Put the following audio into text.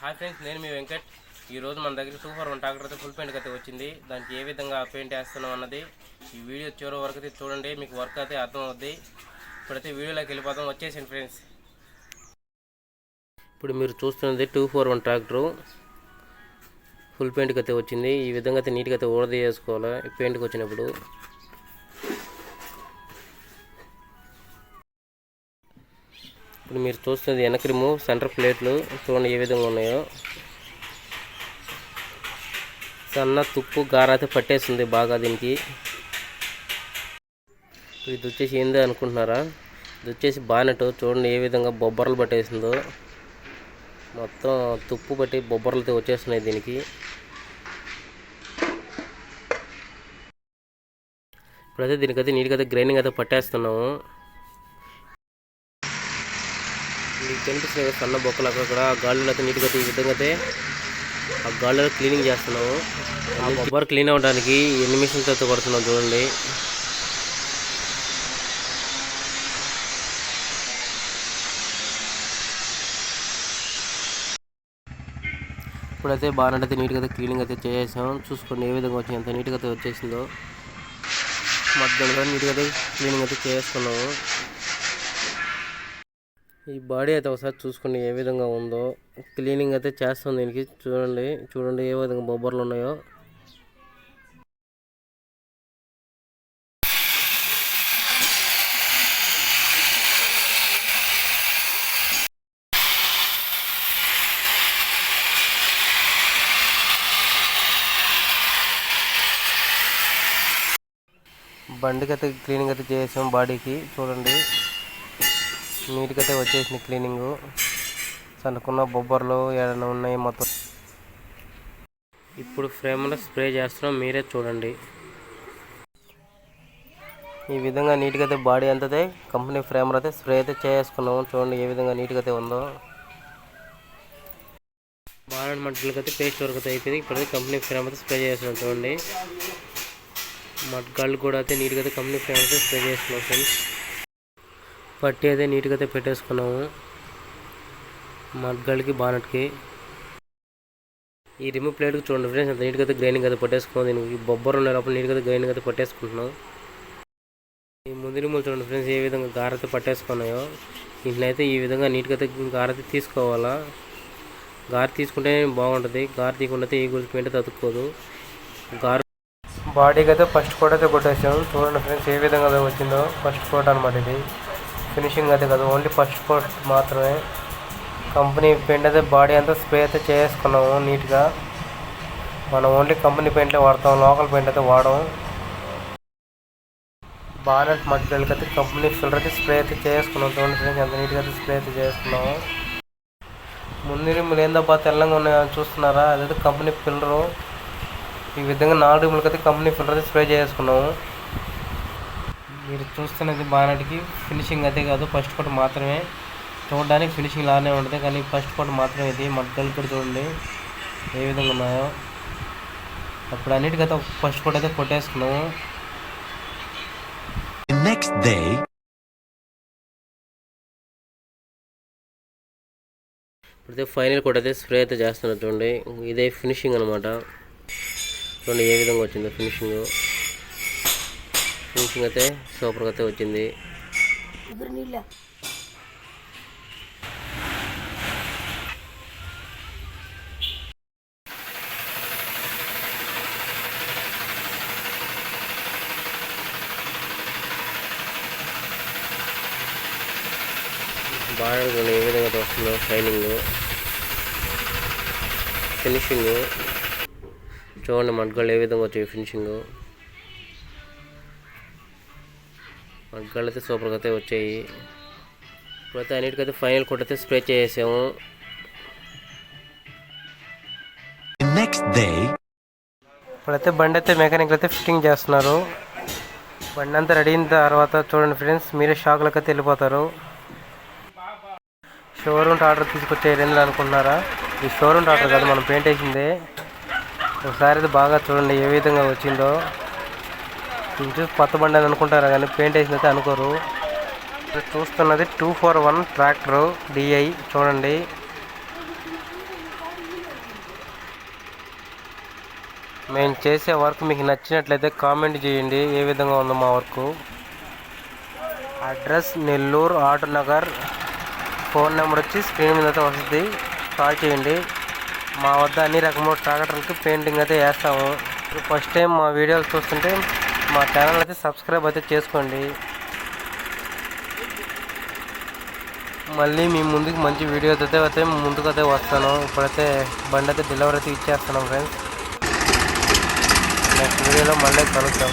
Hi friends నేను మీ వెంకట్. ఈరోజు మన దగ్గర టూ వన్ ట్రాక్టర్తో ఫుల్ పెయింట్ అయితే వచ్చింది. దానికి ఏ విధంగా పెయింట్ వేస్తున్నాం అన్నది ఈ వీడియో చివరి వరకు అయితే చూడండి. మీకు వర్క్ అయితే అర్థం అవుద్ది ఇప్పుడైతే వీడియోలోకి వెళ్ళిపోతాం వచ్చేసింది ఫ్రెండ్స్. ఇప్పుడు మీరు చూస్తున్నది two four one tractor full పెయింట్కి అయితే వచ్చింది. ఈ విధంగా అయితే నీట్గా అయితే ఊడది చేసుకోవాలి పెయింట్కి వచ్చినప్పుడు ఇప్పుడు మీరు చూస్తుంది వెనక రిమూవ్ సెంటర్ ప్లేట్లు చూడండి ఏ విధంగా ఉన్నాయో. సన్న తుప్పు గార అయితే పట్టేస్తుంది బాగా దీనికి. ఇది వచ్చేసి ఏంది అనుకుంటున్నారా? ఇది వచ్చేసి బానెట్ చూడండి ఏ విధంగా బొబ్బర్లు పట్టేసిందో. మొత్తం తుప్పు పట్టి బొబ్బర్లతో వచ్చేస్తున్నాయి దీనికి. ఇప్పుడైతే దీనికైతే నీట్గా అయితే గ్రైండింగ్ అయితే పట్టేస్తున్నాము. మీకు కనిపిస్తుంది కదా సన్న బొక్కలు అక్కడ గాలిలో అయితే నీట్గా ఈ విధంగా అయితే ఆ గాలిలో క్లీనింగ్ చేస్తున్నాము. ఆ బొబ్బర్ క్లీన్ అవ్వడానికి ఎన్ని మిషన్స్ అయితే కొడుతున్నాం చూడండి. ఇప్పుడైతే బాగా అయితే నీట్గా అయితే క్లీనింగ్ అయితే చేసాం చూసుకోండి ఏ విధంగా వచ్చింది ఎంత నీట్గా అయితే వచ్చేసిందో. మధ్యలో నీట్గా అయితే క్లీనింగ్ అయితే చేసుకున్నాము. ఈ బాడీ అయితే ఒకసారి చూసుకోండి ఏ విధంగా ఉందో క్లీనింగ్ అయితే చేస్తాం దీనికి. చూడండి చూడండి ఏ విధంగా బొబ్బర్లు ఉన్నాయో. బండికి అయితే క్లీనింగ్ అయితే చేసాం బాడీకి. చూడండి. నీట్గా అయితే వచ్చేసింది క్లీనింగ్. సనుకున్న బొబ్బర్లు ఏదైనా ఉన్నాయి మొత్తం. ఇప్పుడు ఫ్రేమ్లో స్ప్రే చేస్తున్నాం మీరే చూడండి. ఈ విధంగా నీట్గా అయితే బాడీ అంతతే కంపెనీ ఫ్రేమర్ అయితే స్ప్రే అయితే చేసుకున్నాము. చూడండి ఏ విధంగా నీట్గా అయితే ఉందో. బాగా మట్టిలకి అయితే పేస్ట్ వరకు అయితే అయిపోయింది. ఇప్పుడైతే కంపెనీ ఫ్రేమ్ అయితే స్ప్రే చేస్తున్నాం చూడండి. మడ్గాళ్ళు కూడా అయితే నీట్గా అయితే కంపెనీ ఫ్రేమ్ అయితే స్ప్రే చేస్తున్నాం ఫ్రెండ్స్. పట్టి అయితే నీట్గా అయితే పెట్టేసుకున్నాము. మడ్గాళ్ళకి బానట్కి. ఈ రిమూవ్ ప్లేట్కి చూడండి ఫ్రెండ్స్ అంత నీట్గా అయితే గ్రైండింగ్ అయితే పట్టేసుకున్నాం. దీనికి బొబ్బరు ఉండే లోపల నీట్గా అయితే గ్రైండింగ్ అయితే పట్టేసుకుంటున్నాం. ఈ ముందు రిమూవ్ చూడండి ఫ్రెండ్స్ ఏ విధంగా గార పట్టేసుకున్నాయో. ఇంట్లో అయితే ఈ విధంగా నీట్గా అయితే గార తీసుకోవాలా. గారు తీసుకుంటే బాగుంటుంది. గారు తీయకుండా ఈ గురించి పెయింట్ తతుక్కోదు గారు బాడీకి అయితే ఫస్ట్ కోట్ అయితే కొట్టేసాం. చూడండి ఫ్రెండ్స్ ఏ విధంగా వచ్చిందో ఫస్ట్ కోట్ అనమాట ఇది. ఫినిషింగ్ అయితే కాదు ఓన్లీ ఫస్ట్ కోట్ మాత్రమే. కంపెనీ పెయింట్ అయితే బాడీ అంతా స్ప్రే అయితే చేసుకున్నాము నీట్గా. మనం ఓన్లీ కంపెనీ పెయింట్లో వాడతాం లోకల్ పెయింట్ అయితే వాడము. బానెట్ మధ్యలోకి అయితే కంపెనీ ఫిల్టర్ అయితే స్ప్రే అయితే చేసుకున్నాం చూడండి ఫ్రెండ్స్ ఎంత నీట్గా అయితే స్ప్రే అయితే చేసుకున్నాము. ముందు రిమ్ములు ఏందబ్బా తెల్లంగా ఉన్నాయని చూస్తున్నారా? అదైతే కంపెనీ ఫిల్టరు ఈ విధంగా నాలుగు రిమ్ములకి అయితే కంపెనీ ఫిల్టర్ అయితే స్ప్రే చేసుకున్నాము. మీరు చూస్తున్నది బానటికి ఫినిషింగ్ అయితే కాదు ఫస్ట్ కోట్ మాత్రమే. చూడడానికి ఫినిషింగ్ లానే ఉంటుంది కానీ ఫస్ట్ కోట్ మాత్రమే. ఇది మడ్డలు కూడా చూడండి ఏ విధంగా ఉన్నాయో. అప్పుడు అన్నిటికైతే ఫస్ట్ కోట్ అయితే కొట్టేసుకున్నాము. Next day, ఇప్పుడైతే ఫైనల్ కోట్ అయితే స్ప్రే అయితే చేస్తున్నారు చూడండి. ఇదే ఫినిషింగ్ అనమాట చూడండి ఏ విధంగా వచ్చిందో ఫినిషింగ్ ఫినిషింగ్ అయితే సూపర్గా అయితే వచ్చింది బాగా ఏ విధంగా వస్తుందో షైనింగ్ ఫినిషింగ్. చూడండి మడ్గాళ్ళు ఏ విధంగా వచ్చాయి ఫినిషింగ్. మడ్గాళ్ళు అయితే సూపర్గా అయితే వచ్చాయి. ఇప్పుడైతే అన్నిటికైతే ఫైనల్ కొట్ అయితే స్ప్రే చేసాము the next day, ఇప్పుడైతే బండి అయితే మెకానిక్ అయితే ఫిట్టింగ్ చేస్తున్నారు. బండి అంతా రెడీ అయిన తర్వాత చూడండి ఫ్రెండ్స్ మీరే షాక్లకు అయితే వెళ్ళిపోతారు. షోరూమ్ ఆర్డర్ తీసుకొచ్చే రెండులు అనుకుంటున్నారా? ఈ షోరూమ్ ఆర్డర్ కాదు మనం పెయింట్ వేసిందే. ఒకసారి అయితే బాగా చూడండి ఏ విధంగా వచ్చిందో. ఇది కొత్త బండి అని అనుకుంటారు కానీ పెయింట్ వేసినైతే అనుకోరు. చూస్తున్నది two four one tractor DI చూడండి. మేము చేసే వర్క్ మీకు నచ్చినట్లయితే కామెంట్ చేయండి ఏ విధంగా ఉందో మా work address Nellore Autonagar phone number వచ్చి స్క్రీన్ మీద అయితే వస్తుంది. కాల్ చేయండి. మా వద్ద అన్ని రకముల ట్రాక్టర్లకి పెయింటింగ్ అయితే వేస్తాము. ఫస్ట్ టైం మా వీడియోలు చూస్తుంటే మా ఛానల్ అయితే సబ్స్క్రైబ్ అయితే చేసుకోండి. మళ్ళీ మీ ముందుకు మంచి వీడియో అయితే అయితే ముందుకు అయితే వస్తాను. ఇప్పుడైతే బండి అయితే డెలివరీ అయితే ఇచ్చేస్తున్నాం ఫ్రెండ్స్ నెక్స్ట్ వీడియోలో మళ్ళీ కలుద్దాం.